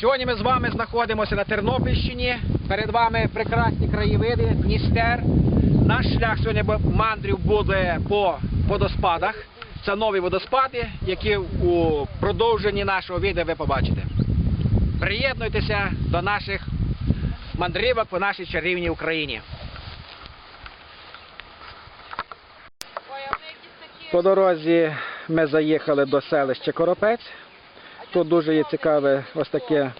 Сьогодні ми з вами знаходимося на Тернопільщині. Перед вами прекрасні краєвиди, Дністер. Наш шлях сьогодні мандрів буде по водоспадах. Це нові водоспади, які у продовженні нашого відео ви побачите. Приєднуйтеся до наших мандрівок по нашій чарівній Україні. По дорозі ми заїхали до селища Коропець. Тут дуже є цікаве ось таке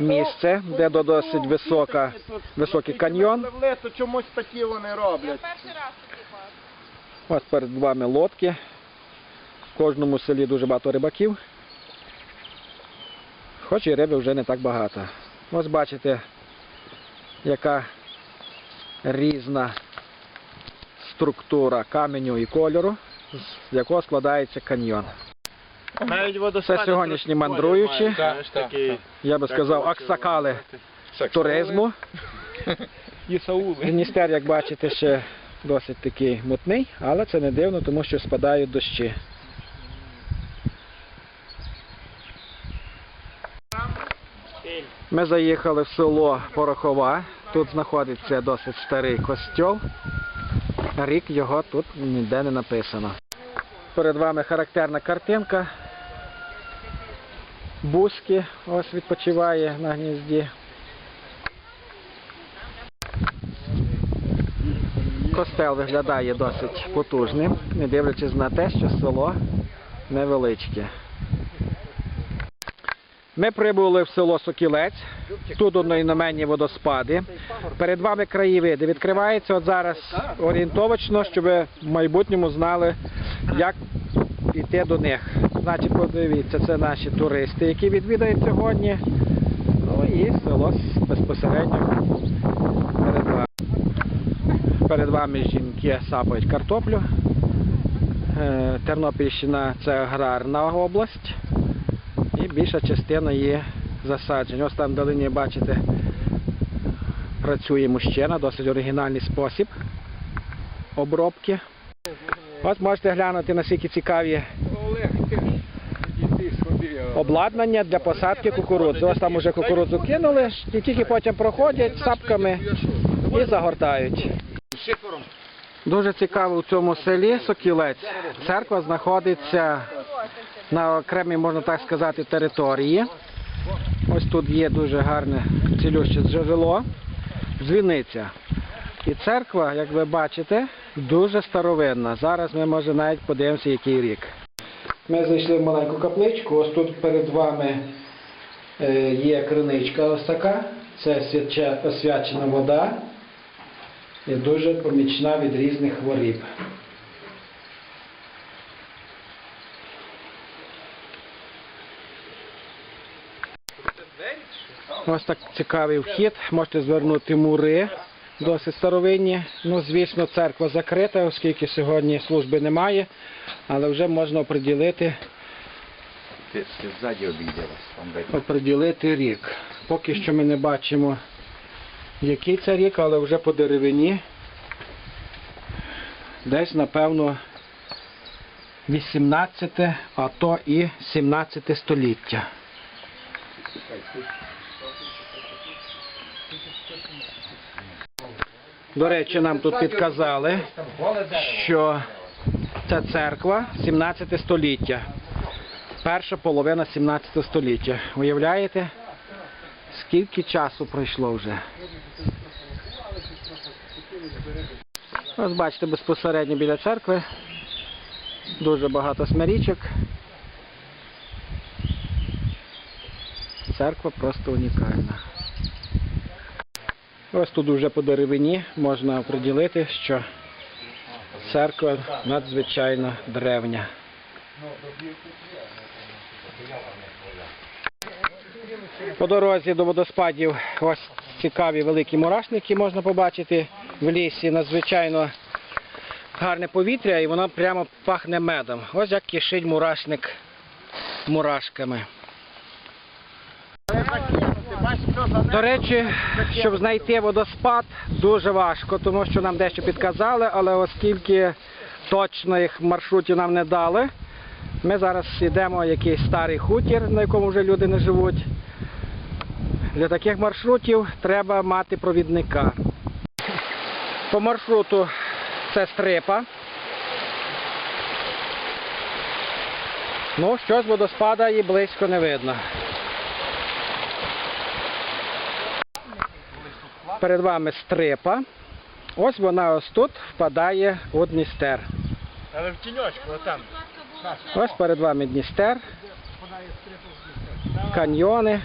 місце, де досить висока, високий каньйон. Лето чомусь такі вони роблять. Ось перед вами лодки. В кожному селі дуже багато рибаків. Хоч і риби вже не так багато. Ось бачите, яка різна структура каменю і кольору, з якого складається каньйон. Навіть водоспади Це сьогоднішні мандруючі. знаєш. Я би сказав, аксакали туризму. Міністер, як бачите, ще досить такий мутний, але це не дивно, тому що спадають дощі. Ми заїхали в село Порохова. Тут знаходиться досить старий костьол. Рік його тут ніде не написано. Перед вами характерна картинка. Бузьки ось відпочиває на гнізді. Костел виглядає досить потужним, не дивлячись на те, що село невеличке. Ми прибули в село Сокілець. Тут одноіменні водоспади. Перед вами краєвиди. Відкривається от зараз орієнтовочно, щоб ви в майбутньому знали, як йти до них. Значить, подивіться, це наші туристи, які відвідають сьогодні. Ну і село безпосередньо перед вами. Перед вами жінки сапають картоплю. Е, Тернопільщина це аграрна область. І більша частина є засаджень. Ось там вдалині, бачите, працює мужчина, досить оригінальний спосіб обробки. Ось можете глянути, наскільки цікаві обладнання для посадки кукурудзи. Ось там уже кукурудзу кинули, і тільки потім проходять сапками і загортають. Дуже цікаво у цьому селі Сокілець. Церква знаходиться на окремій, можна так сказати, території. Ось тут є дуже гарне цілюще джерело, дзвіниця. І церква, як ви бачите, дуже старовинна. Зараз ми може навіть подивимося, який рік. Ми зайшли в маленьку капличку. Ось тут перед вами е, є криничка ось така. Це освячена вода і дуже помічна від різних хворіб. Ось так цікавий вхід. Можете звернути мури, досить старовинні. Ну, звісно, церква закрита, оскільки сьогодні служби немає, але вже можна оприділити, оприділити рік. Поки що ми не бачимо, який це рік, але вже по деревині. Десь, напевно, 18, а то і 17 століття. До речі, нам тут підказали, що ця церква 17 століття. Перша половина 17 століття. Уявляєте, скільки часу пройшло вже? Ось бачите, безпосередньо біля церкви дуже багато смирічок. Церква просто унікальна. Ось тут вже по деревині можна оприділити, що церква надзвичайно древня. По дорозі до водоспадів ось цікаві великі мурашники можна побачити в лісі. Надзвичайно гарне повітря і воно прямо пахне медом. Ось як кишить мурашник мурашками. До речі, щоб знайти водоспад, дуже важко, тому що нам дещо підказали, але оскільки точних маршрутів нам не дали, ми зараз йдемо в якийсь старий хутір, на якому вже люди не живуть. Для таких маршрутів треба мати провідника. По маршруту це стрипа. Ну, щось водоспада і близько не видно. Перед вами стрипа. Ось вона ось тут впадає у Дністер. Але в тіньочку, отам. Ось перед вами Дністер. Каньйони.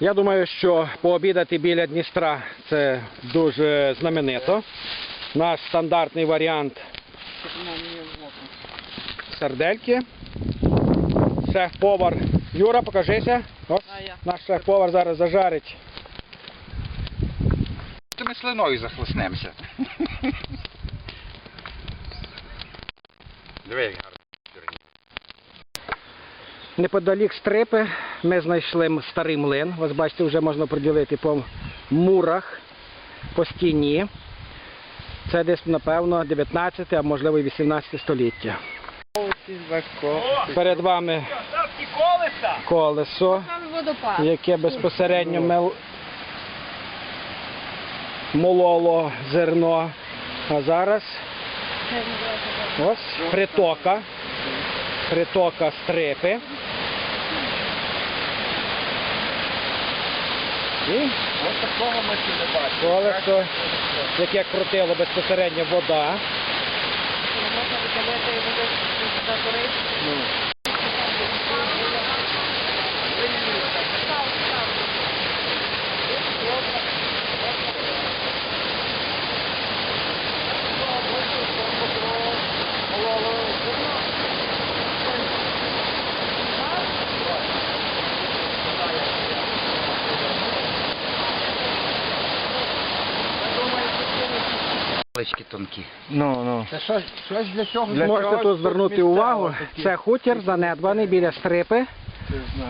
Я думаю, що пообідати біля Дністра це дуже знаменито. Наш стандартний варіант сардельки. Шеф-повар. Юра, покажися. Ось наш шеф-повар зараз зажарить. То ми слиною захлеснемося. Диви, як гарно. Неподалік стрипи ми знайшли старий млин. Ось бачите, вже можна приділити по мурах, по стіні. Це десь, напевно, 19, а можливо і 18 століття. Перед вами! Колесо, яке безпосередньо мел... мололо зерно. А зараз ось притока. Притока стрипи. І Ось такого ми ще не бачили. колесо, яке крутило безпосередньо вода. Можна викидати і буде Палички тонкі. Ну, ну. Це щось, щось для цього. Можете тут звернути увагу, це хутір занедбаний біля стрипи.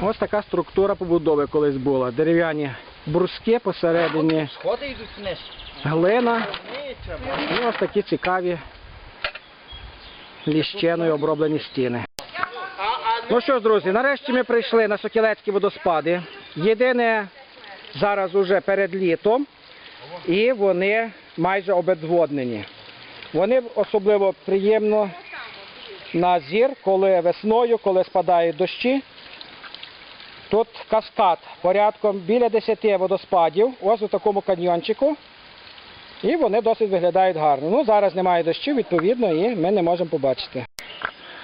Ось така структура побудови колись була. Дерев'яні бруски посередині, Сходи йдуть вниз. глина. І ось такі цікаві ліщеною оброблені стіни. Ну що ж, друзі, нарешті ми прийшли на Сокілецькі водоспади. Єдине зараз уже перед літом, і вони майже обезводнені. Вони особливо приємно на зір, коли весною, коли спадають дощі. Тут каскад порядком біля 10 водоспадів, ось у такому каньйончику. І вони досить виглядають гарно. Ну, зараз немає дощів, відповідно, і ми не можемо побачити.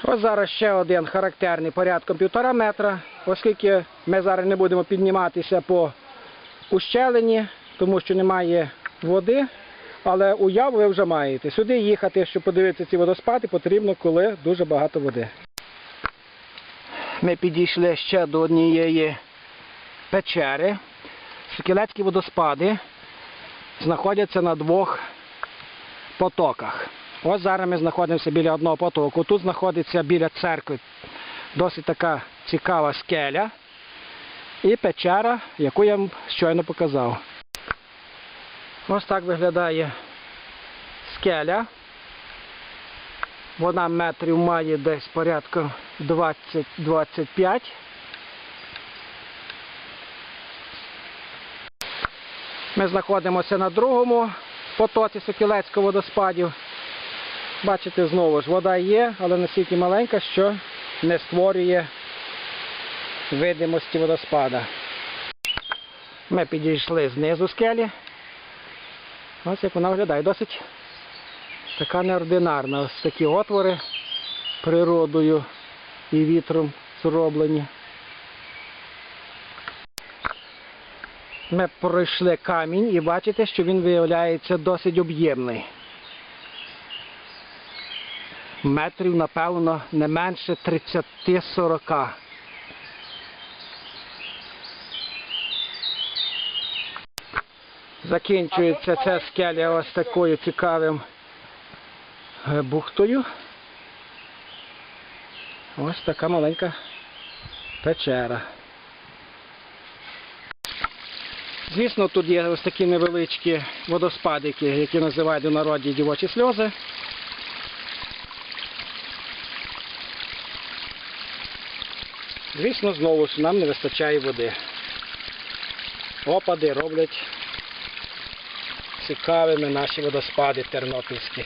Ось зараз ще один характерний порядком півтора метра, оскільки ми зараз не будемо підніматися по ущелині, тому що немає води, але уяву ви вже маєте. Сюди їхати, щоб подивитися ці водоспади, потрібно, коли дуже багато води. Ми підійшли ще до однієї печери. Сокілецькі водоспади знаходяться на двох потоках. Ось зараз ми знаходимося біля одного потоку. Тут знаходиться біля церкви досить така цікава скеля і печера, яку я вам щойно показав. Ось так виглядає скеля. Вона метрів має десь порядку 20-25. Ми знаходимося на другому потоці Сокілецького водоспадів. Бачите, знову ж вода є, але настільки маленька, що не створює видимості водоспада. Ми підійшли знизу скелі. Ось як вона виглядає. Досить така неординарна. Ось такі отвори природою і вітром зроблені. Ми пройшли камінь і бачите, що він виявляється досить об'ємний. Метрів, напевно, не менше 30-40. Закінчується ця скеля ось такою цікавим е, бухтою. Ось така маленька печера. Звісно, тут є ось такі невеличкі водоспадики, які називають у народі дівочі сльози. Звісно, знову ж нам не вистачає води. Опади роблять цікавими наші водоспади тернопільські.